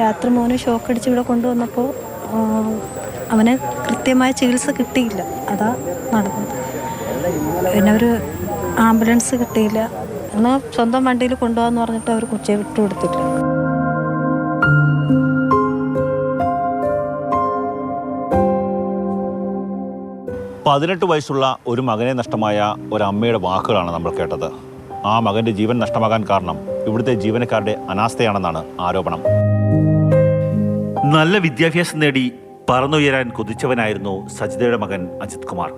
രാത്രി മോന് ഷോക്ക് അടിച്ച് ഇവിടെ കൊണ്ടുവന്നപ്പോൾ അവന് കൃത്യമായ ചികിത്സ കിട്ടിയില്ല. അതാ നടന്നത്. പിന്നെ ഒരു ആംബുലൻസ് കിട്ടിയില്ല. എന്നാൽ സ്വന്തം വണ്ടിയിൽ കൊണ്ടുപോകാന്ന് പറഞ്ഞിട്ട് അവർ കൊച്ചിയെ വിട്ടുകൊടുത്തില്ല പതിനെട്ട് വയസ്സുള്ള ഒരു മകനെ നഷ്ടമായ ഒരമ്മയുടെ വാക്കുകളാണ് നമ്മൾ കേട്ടത്. ആ മകന്റെ ജീവൻ നഷ്ടമാകാൻ കാരണം ഇവിടുത്തെ ജീവനക്കാരുടെ അനാസ്ഥയാണെന്നാണ് ആരോപണം. നല്ല വിദ്യാഭ്യാസം നേടി പറന്നുയരാൻ കൊതിച്ചവനായിരുന്നു സജിതയുടെ മകൻ അജിത് കുമാർ.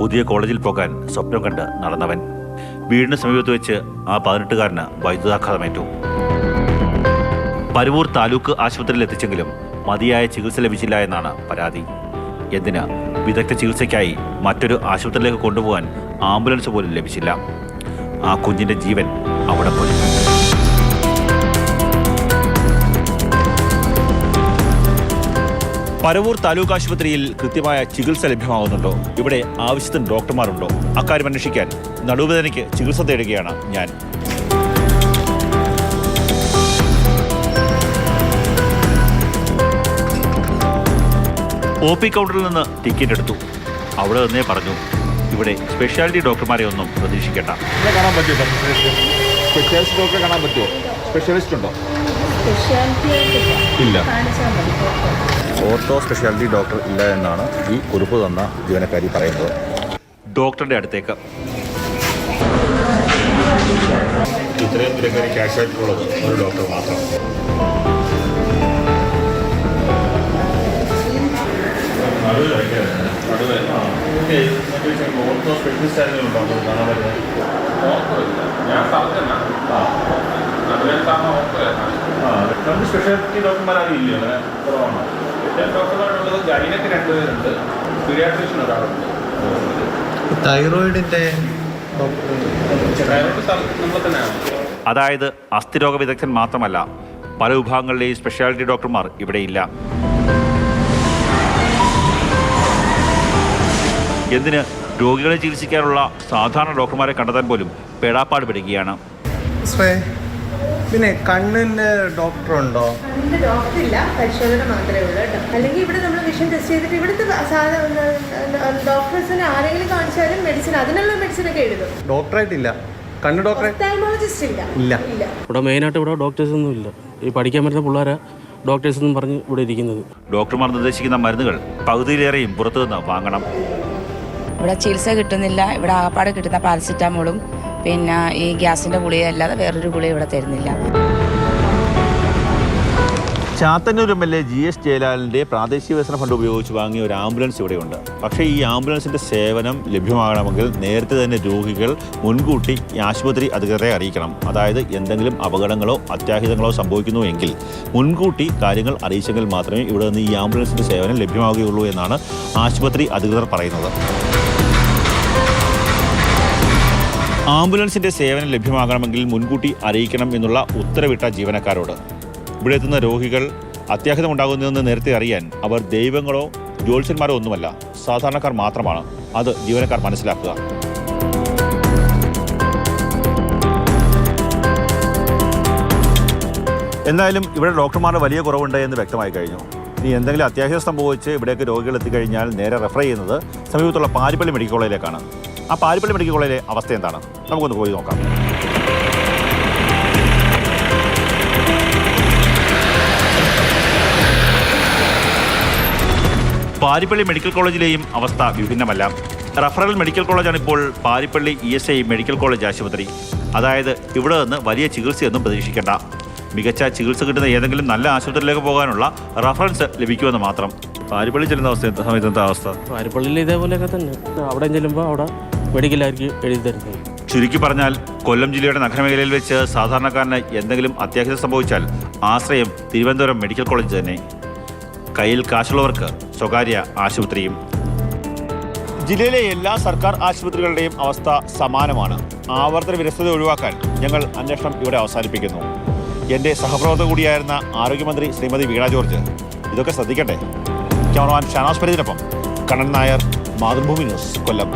പുതിയ കോളേജിൽ പോകാൻ സ്വപ്നം കണ്ട് നടന്നവൻ. വീടിന് സമീപത്ത് വെച്ച് ആ പതിനെട്ടുകാരന് വൈദ്യുതാഘാതമേറ്റു. പരുവൂർ താലൂക്ക് ആശുപത്രിയിൽ എത്തിച്ചെങ്കിലും മതിയായ ചികിത്സ ലഭിച്ചില്ല എന്നാണ് പരാതി. എന്തിന്? വിദഗ്ധ ചികിത്സയ്ക്കായി മറ്റൊരു ആശുപത്രിയിലേക്ക് കൊണ്ടുപോകാൻ ആംബുലൻസ് പോലും ലഭിച്ചില്ല. ആ കുഞ്ഞിന്റെ ജീവൻ അവിടെ പോയി. പരവൂർ താലൂക്ക് ആശുപത്രിയിൽ കൃത്യമായ ചികിത്സ ലഭ്യമാകുന്നുണ്ടോ? ഇവിടെ ആവശ്യത്തിന് ഡോക്ടർമാരുണ്ടോ? അക്കാര്യം അന്വേഷിക്കാൻ നടുവേദനയ്ക്ക് ചികിത്സ തേടുകയാണ് ഞാൻ. ഒ പി കൗണ്ടറിൽ നിന്ന് ടിക്കറ്റ് എടുത്തു. അവിടെ നിന്നേ പറഞ്ഞു ഇവിടെ സ്പെഷ്യാലിറ്റി ഡോക്ടർമാരെ ഒന്നും പ്രതീക്ഷിക്കേണ്ട. ഇവിടെ കാണാൻ പറ്റുമോ സ്പെഷ്യാലിസ്റ്റ് ഡോക്ടറെ കാണാൻ പറ്റുമോ? സ്പെഷ്യലിസ്റ്റ് ഉണ്ടോ? ഇല്ല. ഓർത്തോ സ്പെഷ്യാലിറ്റി ഡോക്ടർ ഇല്ല എന്നാണ് ഈ കുറിപ്പ് തന്ന ജീവനക്കാരി പറയുന്നത്. ഡോക്ടറുടെ അടുത്തേക്ക്. ഇത്രയും തിരക്കാരി ക്യാഷ് ആയിട്ടുള്ളത് ഒരു ഡോക്ടർ മാത്രം. ഓർത്തോ സ്പെഷ്യലിസ്റ്റ് ആരെങ്കിലും ഉണ്ടോ കാണാൻ പറ്റുന്നത് ഞാൻ പറഞ്ഞല്ല രണ്ട് സ്പെഷ്യാലിറ്റി ഡോക്ടർമാരും ഇല്ലയോ അങ്ങനെ കുറവാണോ ഡോക്ടർമാരുള്ളത് ഗൈനക്ക് രണ്ടുപേരുണ്ട്. പീഡിയാട്രീഷ്യൻ ഒരാളുണ്ട്. തൈറോയിഡിന്റെ അതായത് അസ്ഥിരോഗ വിദഗ്ധൻ മാത്രമല്ല പല വിഭാഗങ്ങളിലെയും സ്പെഷ്യാലിറ്റി ഡോക്ടർമാർ ഇവിടെയില്ല. എന്തിന്? രോഗികളെ ചികിത്സിക്കാനുള്ള സാധാരണ ഡോക്ടർമാരെ കണ്ടെത്താൻ പോലും പേടാപ്പാട് പെടുകയാണ്. ശ്രേ പിന്നെ കണ്ണിന്റെ ഡോക്ടർ ഉണ്ടോ കണ്ണിന്റെ ഡോക്ടർ ഇല്ല പരിശോധന മാത്രമേ ഉള്ളൂ കേട്ടോ. അല്ലെങ്കിൽ ഇവിടെ നമ്മൾ വിഷൻ ടെസ്റ്റ് ചെയ്തിട്ട് ഇവിടുത്തെ ഡോക്ടേഴ്സിനെ ആരെങ്കിലും കാണിച്ചാലും മെഡിസിൻ അതിനുള്ള മെഡിസിൻ ഒക്കെ എഴുതും. ഡോക്ടറായിട്ടില്ല. കണ്ണ് ഇല്ല. ഇല്ല. ഇല്ല. ഇവിടെ മെയിനായിട്ട് ഇവിടെ ഡോക്ടേഴ്സ് ഒന്നും ഇല്ല. ഈ പഠിക്കാൻ പറ്റുന്ന പിള്ളേരെ ഡോക്ടേഴ്സ് എന്നും പറഞ്ഞ് ഇവിടെ ഇരിക്കുന്നത്. ഡോക്ടർമാർ നിർദ്ദേശിക്കുന്ന മരുന്നുകൾ പകുതിയിലേറെയും പുറത്തുനിന്ന് വാങ്ങണം. ഇവിടെ ചികിത്സ കിട്ടുന്നില്ല. ഇവിടെ ആകപ്പാട് കിട്ടുന്ന പാരസിറ്റാമോളും പിന്നെ ഈ ഗ്യാസിന്റെ ഗുളിക അല്ലാതെ വേറൊരു ഗുളിക ഇവിടെ തരുന്നില്ല. Chathannoor M L A G S ജയലാലിന്റെ പ്രാദേശിക വികസന ഫണ്ട് ഉപയോഗിച്ച് വാങ്ങിയ ഒരു ആംബുലൻസ് ഇവിടെയുണ്ട്. പക്ഷേ ഈ ആംബുലൻസിന്റെ സേവനം ലഭ്യമാകണമെങ്കിൽ നേരത്തെ തന്നെ രോഗികൾ മുൻകൂട്ടി ആശുപത്രി അധികൃതരെ അറിയിക്കണം. അതായത് എന്തെങ്കിലും അപകടങ്ങളോ അത്യാഹിതങ്ങളോ സംഭവിക്കുന്നു എങ്കിൽ മുൻകൂട്ടി കാര്യങ്ങൾ അറിയിച്ചെങ്കിൽ മാത്രമേ ഇവിടെ നിന്ന് ഈ ആംബുലൻസിന്റെ സേവനം ലഭ്യമാവുകയുള്ളൂ എന്നാണ് ആശുപത്രി അധികൃതർ പറയുന്നത്. ആംബുലൻസിന്റെ സേവനം ലഭ്യമാകണമെങ്കിൽ മുൻകൂട്ടി അറിയിക്കണം എന്നുള്ള ഉത്തരവിട്ട ജീവനക്കാരോട്. ഇവിടെ എത്തുന്ന രോഗികൾ അത്യാഹിതം ഉണ്ടാകുന്നതെന്ന് നേരത്തെ അറിയാൻ അവർ ദൈവങ്ങളോ ജ്യോത്സ്യന്മാരോ ഒന്നുമല്ല സാധാരണക്കാർ മാത്രമാണ്. അത് ജീവനക്കാർ മനസ്സിലാക്കുക. എന്തായാലും ഇവിടെ ഡോക്ടർമാരുടെ വലിയ കുറവുണ്ട് എന്ന് വ്യക്തമായി കഴിഞ്ഞു. ഇനി എന്തെങ്കിലും അത്യാഹിതം സംഭവിച്ച് ഇവിടേക്ക് രോഗികൾ എത്തിക്കഴിഞ്ഞാൽ നേരെ റെഫർ ചെയ്യുന്നത് സമീപത്തുള്ള പാരിപ്പള്ളി മെഡിക്കൽ കോളേജിലേക്കാണ്. ആ പാരിപ്പള്ളി മെഡിക്കൽ കോളേജിലെ അവസ്ഥ എന്താണ്? നമുക്കൊന്ന് പോയി നോക്കാം. പാരിപ്പള്ളി മെഡിക്കൽ കോളേജിലെയും അവസ്ഥ വിഭിന്നമല്ല. റഫറൽ മെഡിക്കൽ കോളേജാണ് ഇപ്പോൾ Paripally E S I medical college ആശുപത്രി. അതായത് ഇവിടെ നിന്ന് വലിയ ചികിത്സയൊന്നും പ്രതീക്ഷിക്കേണ്ട. മികച്ച ചികിത്സ കിട്ടുന്ന ഏതെങ്കിലും നല്ല ആശുപത്രിയിലേക്ക് പോകാനുള്ള റഫറൻസ് ലഭിക്കുമെന്ന് മാത്രം. പാരിപ്പള്ളി ചെല്ലുന്ന അവസ്ഥ സമയത്ത് എന്താ അവസ്ഥ? പാരിപ്പള്ളിയിൽ ഇതേപോലെയൊക്കെ തന്നെ. അവിടെ ചെല്ലുമ്പോൾ അവിടെ മെഡിക്കലായിരിക്കും എഴുതി തരുന്നത്. ചുരുക്കി പറഞ്ഞാൽ കൊല്ലം ജില്ലയുടെ നഗരമേഖലയിൽ വെച്ച് സാധാരണക്കാരന് എന്തെങ്കിലും അത്യാഹിതം സംഭവിച്ചാൽ ആശ്രയം തിരുവനന്തപുരം മെഡിക്കൽ കോളേജ് തന്നെ. കയ്യിൽ കാശുള്ളവർക്ക് സ്വകാര്യ ആശുപത്രിയും. ജില്ലയിലെ എല്ലാ സർക്കാർ ആശുപത്രികളുടെയും അവസ്ഥ സമാനമാണ്. ആവർത്തന വിരസത ഒഴിവാക്കാൻ ഞങ്ങൾ അന്വേഷണം ഇവിടെ അവസാനിപ്പിക്കുന്നു. എന്റെ സഹപ്രവർത്തക കൂടിയായിരുന്ന ആരോഗ്യമന്ത്രി ശ്രീമതി വീണ ജോർജ് ഇതൊക്കെ ശ്രദ്ധിക്കട്ടെ ക്യാമറമാൻ ഷാനാസ് പരിതിനൊപ്പം. കണ്ണൻ നായർ മാതൃഭൂമി ന്യൂസ് കൊല്ലം.